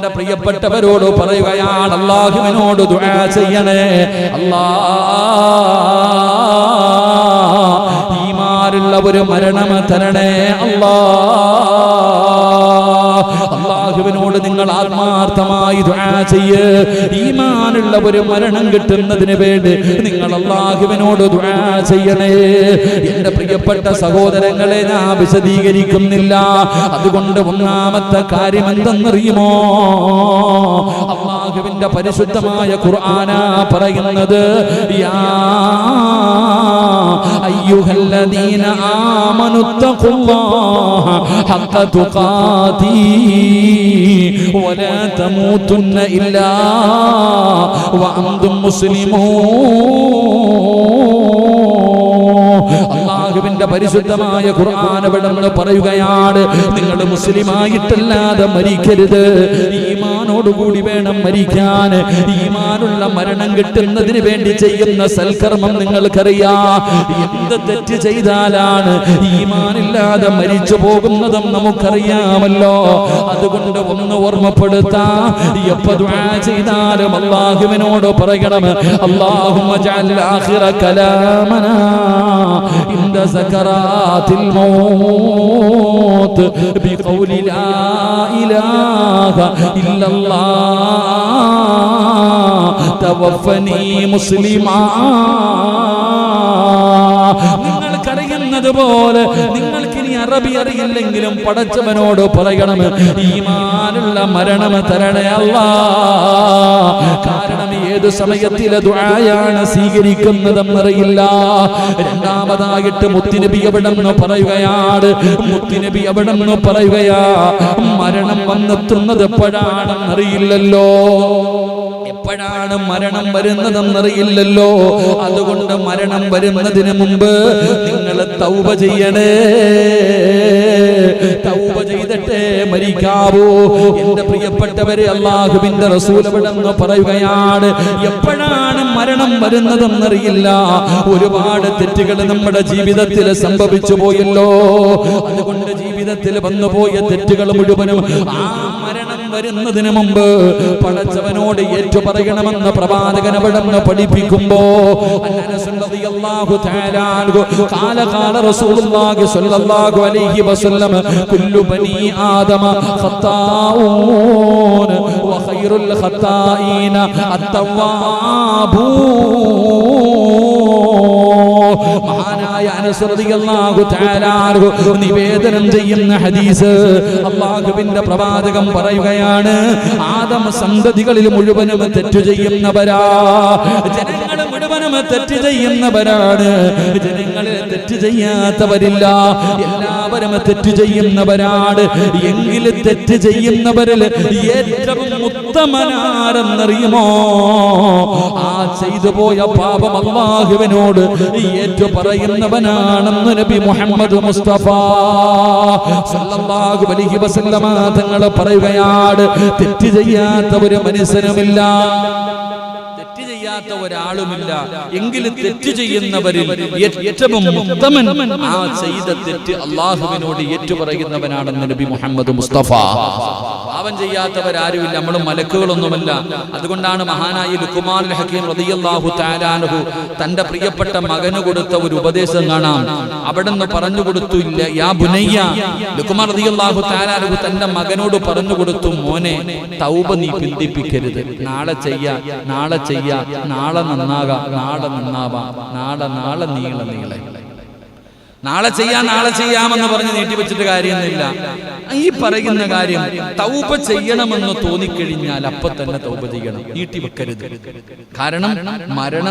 എന്റെ പ്രിയപ്പെട്ടവരോട് പറയുകയാണ് അള്ളാഹുവിനോട് ദുആ ചെയ്യണേ. അല്ലാ ഈമാരുള്ള ഒരു മരണം തരണേ. അല്ലാ അള്ളാഹുവിനോട് നിങ്ങൾ ആത്മാർത്ഥമായി ഈമാനുള്ള ഒരു മരണം കിട്ടുന്നതിന് വേണ്ടി നിങ്ങൾ അള്ളാഹുവിനോട് ചെയ്യണേ. എന്റെ പ്രിയപ്പെട്ട സഹോദരങ്ങളെ ഞാൻ വിശദീകരിക്കുന്നില്ല. അതുകൊണ്ട് ഒന്നാമത്തെ കാര്യം എന്തെന്നറിയുമോ? അള്ളാഹുവിന്റെ പരിശുദ്ധമായ ഖുർആന പറയുന്നത് യാ അയ്യുഹല്ലദീന ആമനു തഖുല്ലാഹ ഹഖ തുഖാതി വലാ ഇല്ലാ മുസ്ലിമൂൻ അള്ളാഹുവിന്റെ പരിശുദ്ധമായ എവിടെന്ന് പറയുകയാണ് നിങ്ങൾ മുസ്ലിമായിട്ടല്ലാതെ മരിക്കരുത്. ഈമാനോടുകൂടി വേണം മരിക്കാൻ ഈമാനുള്ള മരണം കിട്ടുന്നതിന് വേണ്ടി ചെയ്യുന്ന സൽക്കർമ്മം നിങ്ങൾക്കറിയാം എന്ത് തെറ്റ് ചെയ്താലാണ് ഈമാനില്ലാതെ മരിച്ചു പോകുന്നതും നമുക്കറിയാമല്ലോ അതുകൊണ്ട് ഒന്ന് ഓർമ്മപ്പെടുത്താ എപ്പോ ദുആ ചെയ്താലും അള്ളാഹുവിനോട് പറയണം അള്ളാഹുമ്മ ജഅൽ ആഖിറ കലാമനാ عند سكرات الموت بقول لا إله إلا തവഫനി മുസ്ലിമാ. നിങ്ങൾക്കറിയുന്നത് പോലെ നിങ്ങൾ അറബി അറിയില്ലെങ്കിലും പടച്ചവനോട് പറയണം ഈമാനുള്ള മരണം തരണേ കാരണം ഏത് സമയത്തിലെ ദുആയാണ് സ്വീകരിക്കുന്നതെന്നറിയില്ല. രണ്ടാമതായിട്ട് മുത്തുനബി എവിടെന്ന് പറയുകയാണ് മുത്തുനബി എവിടെന്ന് പറയുകയാ? മരണം വന്നെത്തുന്നത് എപ്പോഴാണെന്നറിയില്ലല്ലോ. എപ്പോഴാണ് മരണം വരുന്നതെന്നറിയില്ലല്ലോ അതുകൊണ്ട് മരണം വരുന്നതിന് മുമ്പ് നിങ്ങൾ തൗപ ചെയ്യണേ. തൗപ ചെയ്തിട്ടേ മരിക്കാവൂ. എന്റെ പ്രിയപ്പെട്ടവരെ അള്ളാഹുവിന്റെ റസൂലവിടെന്ന് പറയുകയാണ് എപ്പോഴാണ് മരണം വരുന്നതെന്നറിയില്ല ഒരുപാട് തെറ്റുകൾ നമ്മുടെ ജീവിതത്തിൽ സംഭവിച്ചു പോയല്ലോ. അതുകൊണ്ട് ജീവിതത്തിൽ വന്നുപോയ തെറ്റുകൾ മുഴുവനും ആ മരണം വരുന്നതിന് മുമ്പ് പടച്ചവനോട് ഏറ്റു പറയണമെന്ന് പ്രവാചകൻ അവിടെന്ന് പഠിപ്പിക്കുമ്പോ അനസ് റളിയല്ലാഹു അനസ് റളിയല്ലാഹു നിവേദനം ചെയ്യുന്ന ഹദീസ് അള്ളാഹുവിന്റെ പ്രവാചകം പറയുകയാണ് ആദം സന്തതികളിൽ മുഴുവനും തെറ്റു ചെയ്യുന്നവരാ ജനങ്ങൾ മുഴുവനും തെറ്റ് ചെയ്യുന്നവരാണ് തെറ്റ് ചെയ്യാത്തവരില്ല. എല്ലാവരും തെറ്റ് ചെയ്യുന്നവരാണ്. എങ്കിൽ തെറ്റ് ചെയ്യുന്നവരിൽ ഏറ്റവും ഉത്തമനാരെന്നറിയുമോ? ആ ചെയ്തു പോയ പാപം അള്ളാഹുവിനോട് ഏറ്റു പറയുന്നവനാണെന്ന് നബി മുഹമ്മദ് മുസ്തഫ. സല്ലല്ലാഹു അലൈഹി വസല്ലമ തങ്ങൾ പറയുകയാണ് തെറ്റ് ചെയ്യാത്ത ഒരു മനുഷ്യനുമില്ല ചെയ്യാത്ത ഒരാളുമില്ല. എങ്കിലും തെറ്റ് ചെയ്യുന്നവരിൽ ഏറ്റവും ഉത്തമൻ ആ ചെയ്ത തെറ്റ് അള്ളാഹുവിനോട് ഏറ്റുപറയുന്നവനാണെന്ന് നബി മുഹമ്മദ് മുസ്തഫ. പാവം ചെയ്യാത്തവരാരുമില്ല നമ്മളും മലക്കുകളൊന്നുമല്ല. അതുകൊണ്ടാണ് മഹാനായി ലുക്കുമാൻ ഹക്കീം റതിയല്ലാഹു തആലാനഹു തന്റെ പ്രിയപ്പെട്ട മകന് കൊടുത്ത ഒരു ഉപദേശം കാണാം. അവിടെ നിന്ന് പറഞ്ഞു കൊടുത്തു ഇല്ല യാ ബുനയ്യ. ലുക്കുമാൻ റതിയല്ലാഹു തആലാനഹു തന്റെ മകനോട് പറഞ്ഞു കൊടുത്തു മോനെ തൗബ നീ പിന്തിപ്പിക്കരുത്. നാളെ ചെയ്യ നാളെ ചെയ്യ നാളെ നന്നാകാം നാളെ നന്നാവാം നാളെ നാളെ നീള നീളെ. നാളെ ചെയ്യാം നാളെ ചെയ്യാമെന്ന് പറഞ്ഞ് നീട്ടിവെച്ചിട്ട് കാര്യമൊന്നുമില്ല. ഈ പറയുന്ന കാര്യം തൗപ ചെയ്യണമെന്ന് തോന്നിക്കഴിഞ്ഞാൽ അപ്പൊ തന്നെ തൗപ ചെയ്യണം നീട്ടിവെക്കരുത്. കാരണം മരണം